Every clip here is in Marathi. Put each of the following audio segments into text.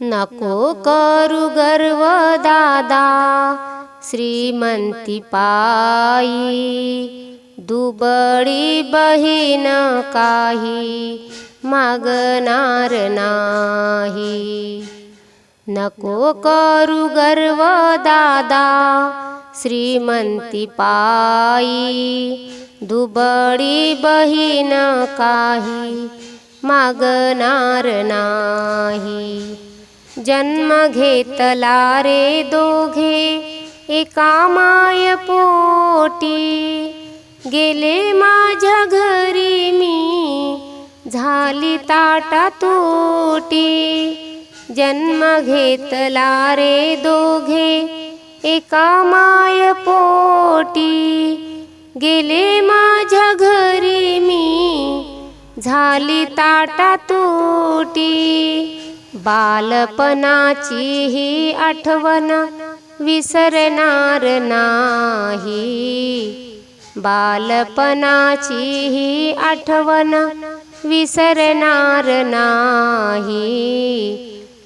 नको करू गर्व दादा श्रीमंती पायी दुबळी बहीण काही मागणार नाही. नको करू गर्व दादा श्रीमंती पायी दुबळी बहीण काही मागणार नाही. जन्म घेतला रे दोघे एका माय पोटी. गेले माझ्या घरी मी झाली ताटा तोटी. जन्म घेतला रे दोघे एका माय पोटी. गेले माझ्या घरी मी झाली ताटा तोटी. बालपणाची ही आठवण विसरणार नाही. बालपणाची ही आठवण विसरणार नाही.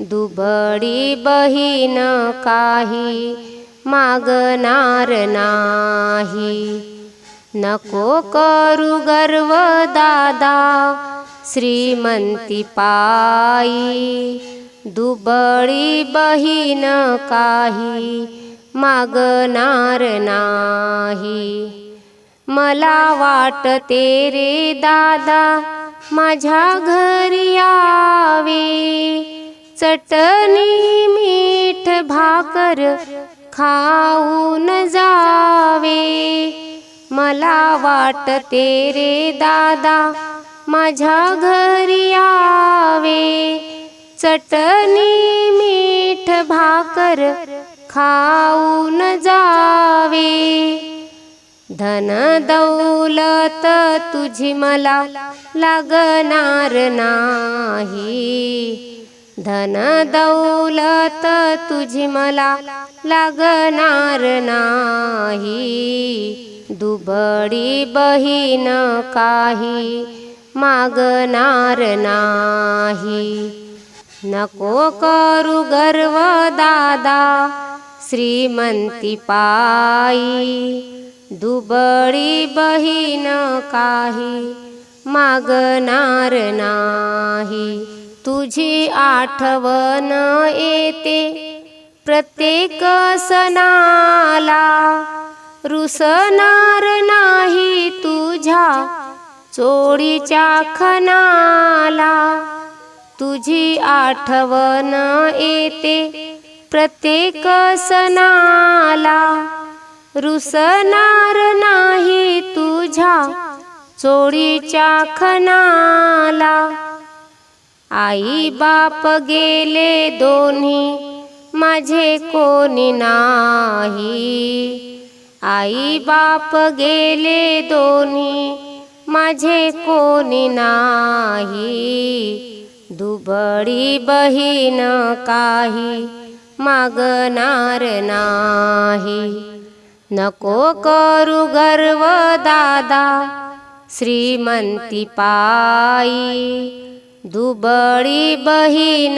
दुबळी बहीण काही मागणार नाही. नको करू गर्व दादा श्रीमंती पायी दुबळी बहीण काही मागणार नाही. मला वाटते रे दादा माझ्या घरी यावे. चटणी मीठ भाकर खाऊन जावे. मला वाटते रे दादा माझ्या घरी यावे. चटणी मीठ भाकर खाऊन जावे. धन दौलत तुझी मला लागणार नाही. धन दौलत तुझी मला लागणार नाही. दुबडी बहीण काही मागणार नाही. नको करू गर्व दादा श्रीमंती पायी. दुबळी बहीण काही मागणार नाही. तुझी आठवण येते प्रत्येक सणाला. रुसणार नाही तुझ्या चोरीच्या खनाला तुझी आठवण येते प्रत्येक सणाला. रुसणार नाही तुझ्या चोरीच्या खनाला आई बाप गेले दोन्ही माझे कोणी नाही. आई बाप गेले दोन्ही माझे कोणी नाही. दुबळी बहीण काही मागणार नाही. नको करू गर्व दादा श्रीमंती पायी. दुबळी बहीण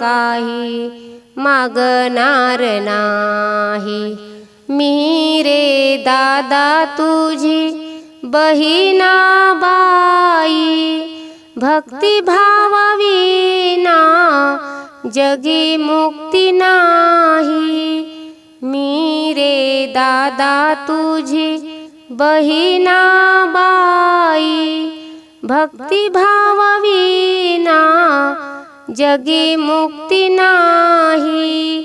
काही मागणार नाही. मी रे दादा तुझी बहिणा बाई भक्तिभाव जगी मुक्ती नाही. मी रे दादा तुझी बहिणाबाई बाई भक्तिभाव जगी मुक्ती नाही.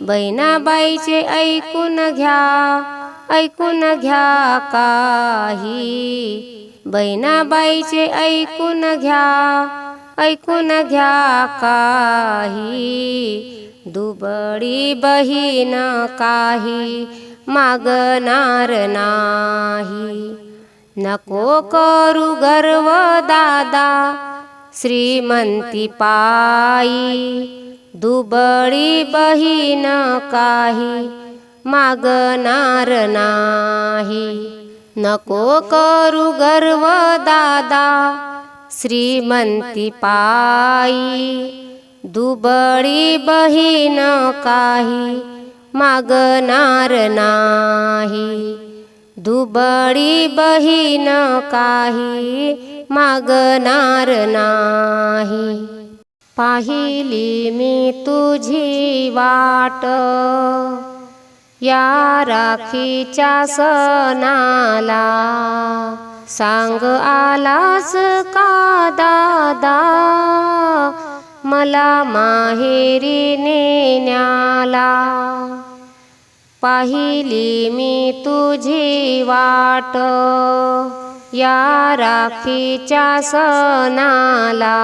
बहिणाबाईचे ऐकून घ्या. ऐकून घ्या काही. बहिणाबाईचे ऐकून घ्या ऐकून घ्या काही. दुबळी बहीण काही मागणार नाही. नको करू गर्व दादा श्रीमंती पायी. दुबळी बहीण काही मागणार नाही. नको करू गर्व दादा श्रीमंती पायी. दुबळी बहीण काही मागणार नाही. दुबळी बहीण काही मागणार नाही. पाहिली मी तुझी वाट. या राखीच्या सणाला सांग आलास का दादा? मला माहेरी नेण्याला. पाहिली मी तुझी वाट या राखीच्या सणाला.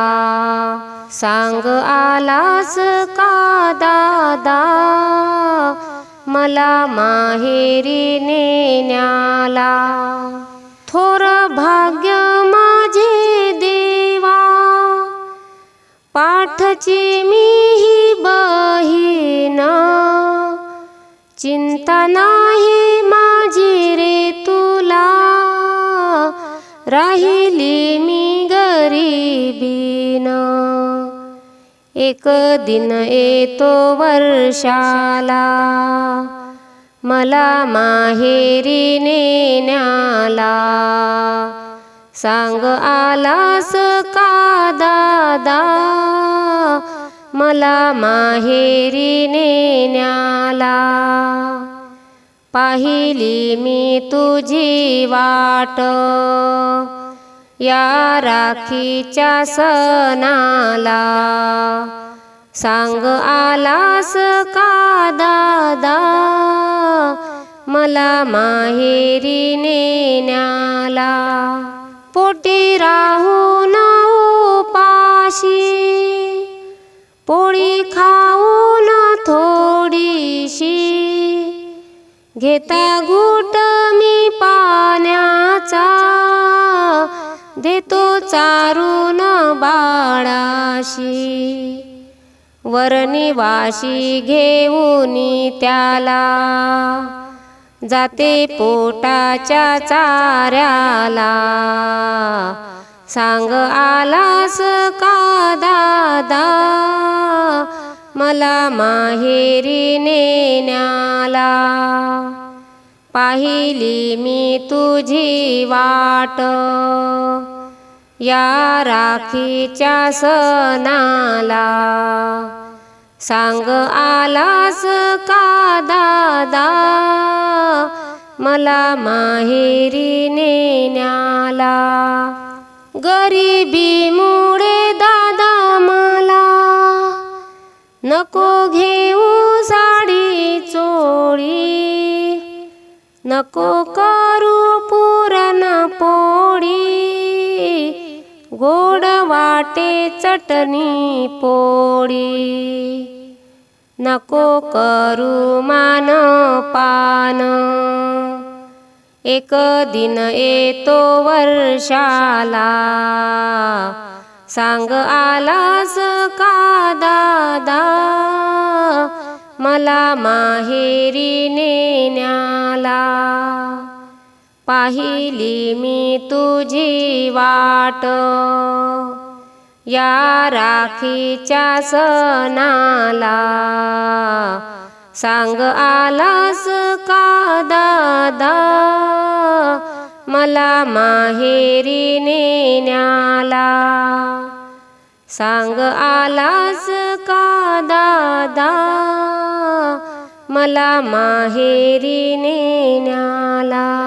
सांग आलास का दादा? मला माहेरी नेण्याला. थोर भाग्य माझे देवा. पाठची मी ही बहीण. चिंता नाही माझी रे तुला. राहिली मी गरीबीना. एक दिन येतो वर्षाला. मला माहेरी नेण्याला सांग आलास का दादा? मला माहेरी नेण्याला पाहिली मी तुझी वाट. या राखीच्या सणाला. सांग आलास का दादा? मला माहेरी नेण्याला. पोटी राहून उपाशी. पोळी खाऊन थोडीशी. घेता घुट मी देतो चारून बाळाशी. वरनिवाशी घेऊन त्याला. जाते पोटाच्या चाऱ्याला. सांग आलास का दादा? मला माहेरी नेण्याला. पाहिली मी तुझी वाट. या राखीच्या सणाला सांग आलास का दादा? मला माहेरी नेण्याला. गरिबीमुळे दादा मला. नको घेऊ साडी चोळी. नको करू पुरण पोळी. गोड वाटे चटणी पोळी. नको करू मान पान. एक दिन येतो वर्षाला. सांग आलास का दादा? मला माहेरी पाहिली मी तुझी वाट. या राखीच्या सणाला सांग आलास का दादा? मला माहेरी नेण्याला सांग आलास का दादा? मला माहेरी नेण्याला